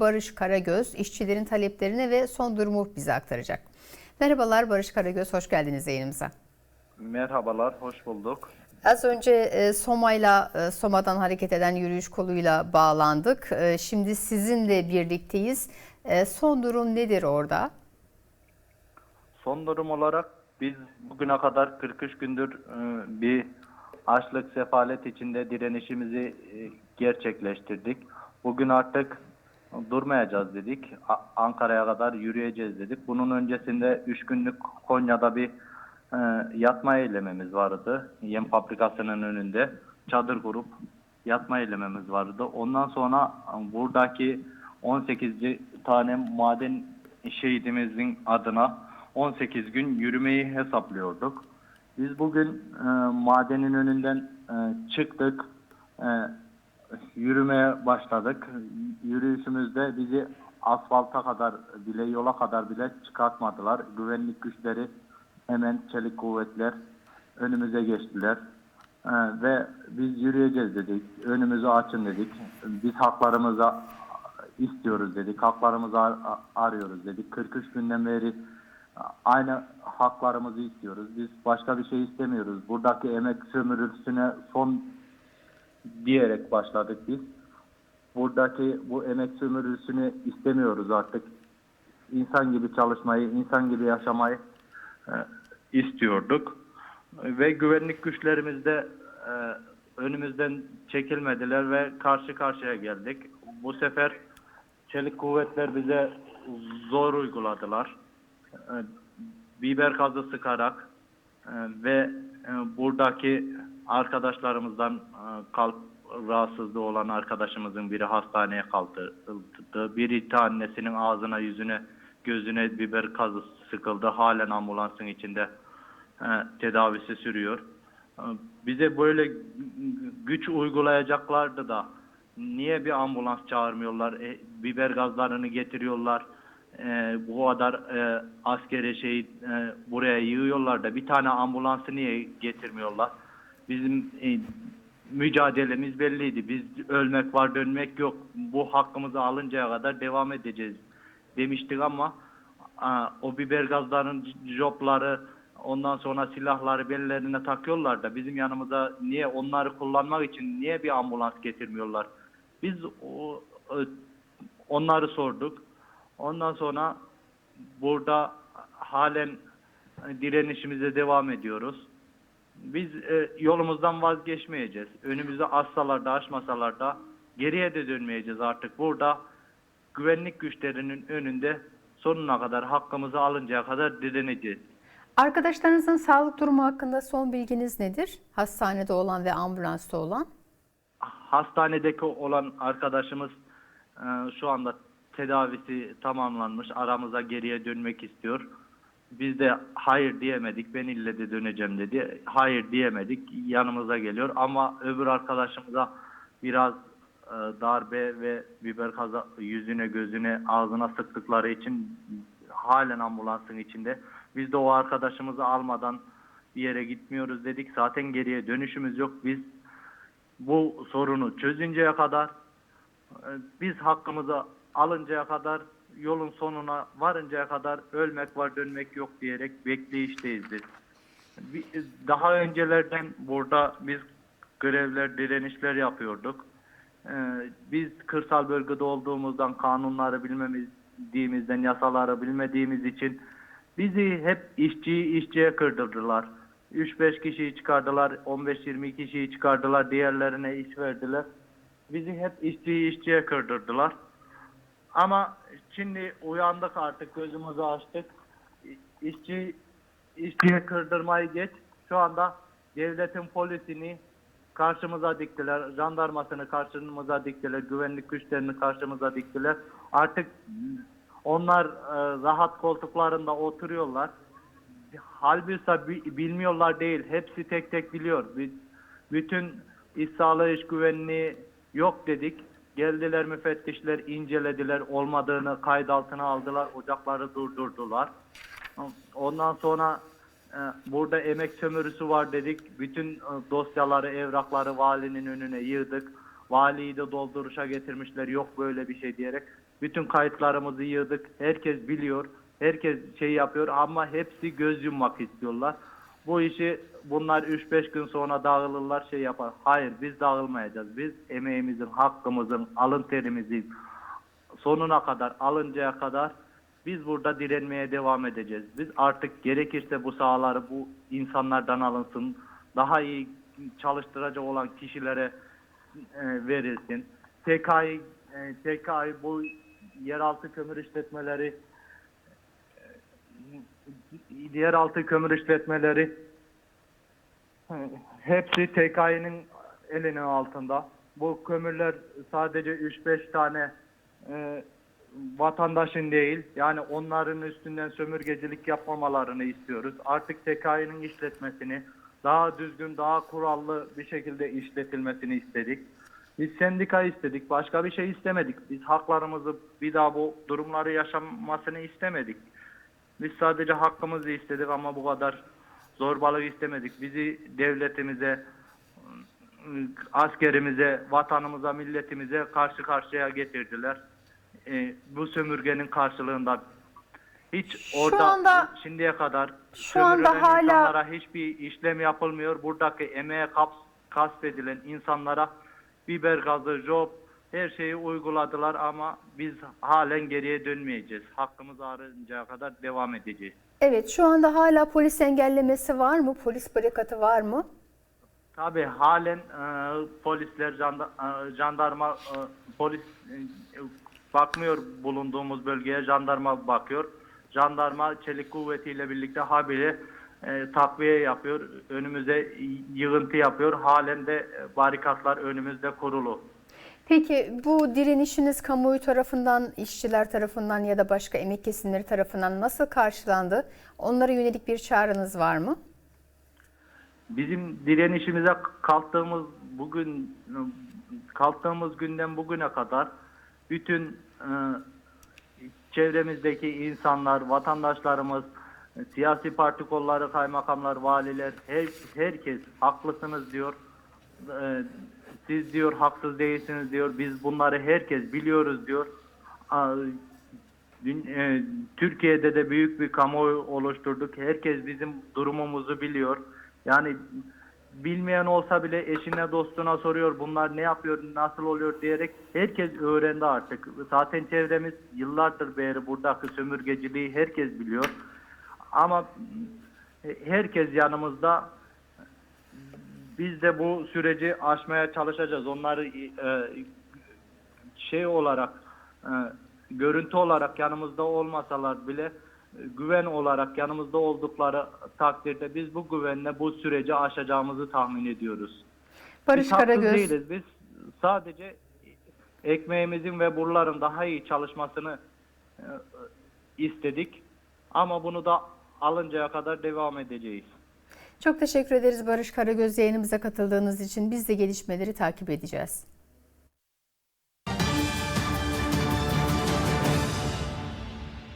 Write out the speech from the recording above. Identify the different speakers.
Speaker 1: Barış Karagöz işçilerin taleplerini ve son durumu bize aktaracak. Merhabalar Barış Karagöz, hoş geldiniz yayınımıza.
Speaker 2: Merhabalar, hoş bulduk.
Speaker 1: Az önce e, Soma'yla, e, Soma'dan hareket eden yürüyüş koluyla bağlandık. E, Şimdi sizinle birlikteyiz. E, Son durum nedir orada?
Speaker 2: Son durum olarak biz bugüne kadar 43 gündür e, bir açlık sefalet içinde direnişimizi e, gerçekleştirdik. Bugün artık durmayacağız dedik. Ankara'ya kadar yürüyeceğiz dedik. Bunun öncesinde 3 günlük Konya'da bir e, yatma eylememiz vardı. Yem fabrikasının önünde çadır kurup yatma eylememiz vardı. Ondan sonra buradaki 18 tane maden şehidimizin adına 18 gün yürümeyi hesaplıyorduk. Biz bugün e, madenin önünden e, çıktık, e, yürümeye başladık. Yürüyüşümüzde bizi asfalta kadar bile, yola kadar bile çıkartmadılar. Güvenlik güçleri hemen çelik kuvvetler önümüze geçtiler. E, ve biz yürüyeceğiz dedik, önümüzü açın dedik. Biz haklarımızı istiyoruz dedik, haklarımızı ar- arıyoruz dedik. 43 günden beri aynı haklarımızı istiyoruz. Biz başka bir şey istemiyoruz. Buradaki emek sömürüsüne son diyerek başladık biz. Buradaki bu emek sömürüsünü istemiyoruz artık. İnsan gibi çalışmayı, insan gibi yaşamayı e, istiyorduk. Ve güvenlik güçlerimiz de e, önümüzden çekilmediler ve karşı karşıya geldik. Bu sefer çelik kuvvetler bize zor uyguladılar. E, biber gazı sıkarak e, ve e, buradaki arkadaşlarımızdan e, kalp rahatsızlığı olan arkadaşımızın biri hastaneye kaldırıldı. Bir iki annesinin ağzına, yüzüne, gözüne biber gazı sıkıldı. Halen ambulansın içinde e, tedavisi sürüyor. E, Bize böyle gü- güç uygulayacaklardı da niye bir ambulans çağırmıyorlar? E, biber gazlarını getiriyorlar. E, bu kadar e, askeri şey e, buraya yığıyorlar da bir tane ambulansı niye getirmiyorlar? Bizim e, mücadelemiz belliydi. Biz ölmek var dönmek yok. Bu hakkımızı alıncaya kadar devam edeceğiz demiştik ama a, o biber gazlarının jopları ondan sonra silahları bellerine takıyorlar da bizim yanımıza niye onları kullanmak için niye bir ambulans getirmiyorlar? Biz o, o- onları sorduk. Ondan sonra burada halen direnişimize devam ediyoruz. Biz e, yolumuzdan vazgeçmeyeceğiz. Önümüzü assalar da aşmasalar da geriye de dönmeyeceğiz artık. Burada güvenlik güçlerinin önünde sonuna kadar hakkımızı alıncaya kadar direneceğiz.
Speaker 1: Arkadaşlarınızın sağlık durumu hakkında son bilginiz nedir? Hastanede olan ve ambulansta olan?
Speaker 2: Hastanedeki olan arkadaşımız e, şu anda tedavisi tamamlanmış. Aramıza geriye dönmek istiyor. Biz de hayır diyemedik. Ben ille de döneceğim dedi. Hayır diyemedik. Yanımıza geliyor. Ama öbür arkadaşımıza biraz e, darbe ve biber kaza yüzüne, gözüne, ağzına sıktıkları için halen ambulansın içinde. Biz de o arkadaşımızı almadan bir yere gitmiyoruz dedik. Zaten geriye dönüşümüz yok. Biz bu sorunu çözünceye kadar e, biz hakkımızı alıncaya kadar yolun sonuna varıncaya kadar ölmek var dönmek yok diyerek bekleyişteyiz Daha öncelerden burada biz grevler, direnişler yapıyorduk. Ee, Biz kırsal bölgede olduğumuzdan kanunları bilmediğimizden, yasaları bilmediğimiz için bizi hep işçiyi işçiye kırdırdılar. 3-5 kişiyi çıkardılar, 15-20 kişiyi çıkardılar, diğerlerine iş verdiler. Bizi hep işçiyi işçiye kırdırdılar. Ama şimdi uyandık artık gözümüzü açtık. İşçi işçiye kırdırmayı geç. Şu anda devletin polisini karşımıza diktiler. Jandarmasını karşımıza diktiler. Güvenlik güçlerini karşımıza diktiler. Artık onlar e, rahat koltuklarında oturuyorlar. Halbuki bi- bilmiyorlar değil. Hepsi tek tek biliyor. Bi- Bütün iş sağlığı iş güvenliği yok dedik. Geldiler müfettişler incelediler. Olmadığını kayıt altına aldılar. Ocakları durdurdular. Ondan sonra e, burada emek sömürüsü var dedik. Bütün e, dosyaları, evrakları valinin önüne yığdık. Valiyi de dolduruşa getirmişler. Yok böyle bir şey diyerek. Bütün kayıtlarımızı yığdık. Herkes biliyor. Herkes şey yapıyor ama hepsi göz yummak istiyorlar. Bu işi bunlar 3-5 gün sonra dağılırlar şey yapar. Hayır biz dağılmayacağız. Biz emeğimizin, hakkımızın, alın terimizin sonuna kadar alıncaya kadar biz burada direnmeye devam edeceğiz. Biz artık gerekirse bu sahaları bu insanlardan alınsın. Daha iyi çalıştıracak olan kişilere e, verilsin. TK'yı e, TK'yı bu yeraltı kömür işletmeleri e, yeraltı kömür işletmeleri hepsi TK'nın elinin altında. Bu kömürler sadece 3-5 tane e, vatandaşın değil yani onların üstünden sömürgecilik yapmamalarını istiyoruz. Artık TK'nın işletmesini daha düzgün, daha kurallı bir şekilde işletilmesini istedik. Biz sendika istedik, başka bir şey istemedik. Biz haklarımızı bir daha bu durumları yaşanmasını istemedik. Biz sadece hakkımızı istedik ama bu kadar zorbalık istemedik. Bizi devletimize, askerimize, vatanımıza, milletimize karşı karşıya getirdiler. Ee, bu sömürgenin karşılığında hiç
Speaker 1: Şu
Speaker 2: orada
Speaker 1: anda-
Speaker 2: şimdiye kadar
Speaker 1: Şu anda hala-
Speaker 2: insanlara hiçbir işlem yapılmıyor. Buradaki emeğe kaps, gasp edilen insanlara biber gazı, job her şeyi uyguladılar ama biz halen geriye dönmeyeceğiz. Hakkımız arıncaya kadar devam edeceğiz.
Speaker 1: Evet şu anda hala polis engellemesi var mı? Polis barikatı var mı?
Speaker 2: Tabii halen e, polisler, janda, e, jandarma, e, polis e, bakmıyor bulunduğumuz bölgeye, jandarma bakıyor. Jandarma çelik kuvvetiyle birlikte habire e, takviye yapıyor, önümüze yığıntı yapıyor. Halen de e, barikatlar önümüzde kurulu.
Speaker 1: Peki bu direnişiniz kamuoyu tarafından, işçiler tarafından ya da başka emek kesimleri tarafından nasıl karşılandı? Onlara yönelik bir çağrınız var mı?
Speaker 2: Bizim direnişimize kalktığımız bugün kalktığımız günden bugüne kadar bütün e, çevremizdeki insanlar, vatandaşlarımız, siyasi parti kolları, kaymakamlar, valiler, her, herkes haklısınız diyor. E, siz diyor haksız değilsiniz diyor. Biz bunları herkes biliyoruz diyor. E, Türkiye'de de büyük bir kamuoyu oluşturduk. Herkes bizim durumumuzu biliyor. Yani bilmeyen olsa bile eşine dostuna soruyor bunlar ne yapıyor nasıl oluyor diyerek herkes öğrendi artık. Zaten çevremiz yıllardır beri buradaki sömürgeciliği herkes biliyor. Ama herkes yanımızda biz de bu süreci aşmaya çalışacağız. Onları e, şey olarak e, görüntü olarak yanımızda olmasalar bile e, güven olarak yanımızda oldukları takdirde biz bu güvenle bu süreci aşacağımızı tahmin ediyoruz.
Speaker 1: Barış
Speaker 2: biz
Speaker 1: Karagöz.
Speaker 2: değiliz. Biz sadece ekmeğimizin ve buraların daha iyi çalışmasını e, istedik. Ama bunu da alıncaya kadar devam edeceğiz.
Speaker 1: Çok teşekkür ederiz Barış Karagöz yayınımıza katıldığınız için. Biz de gelişmeleri takip edeceğiz.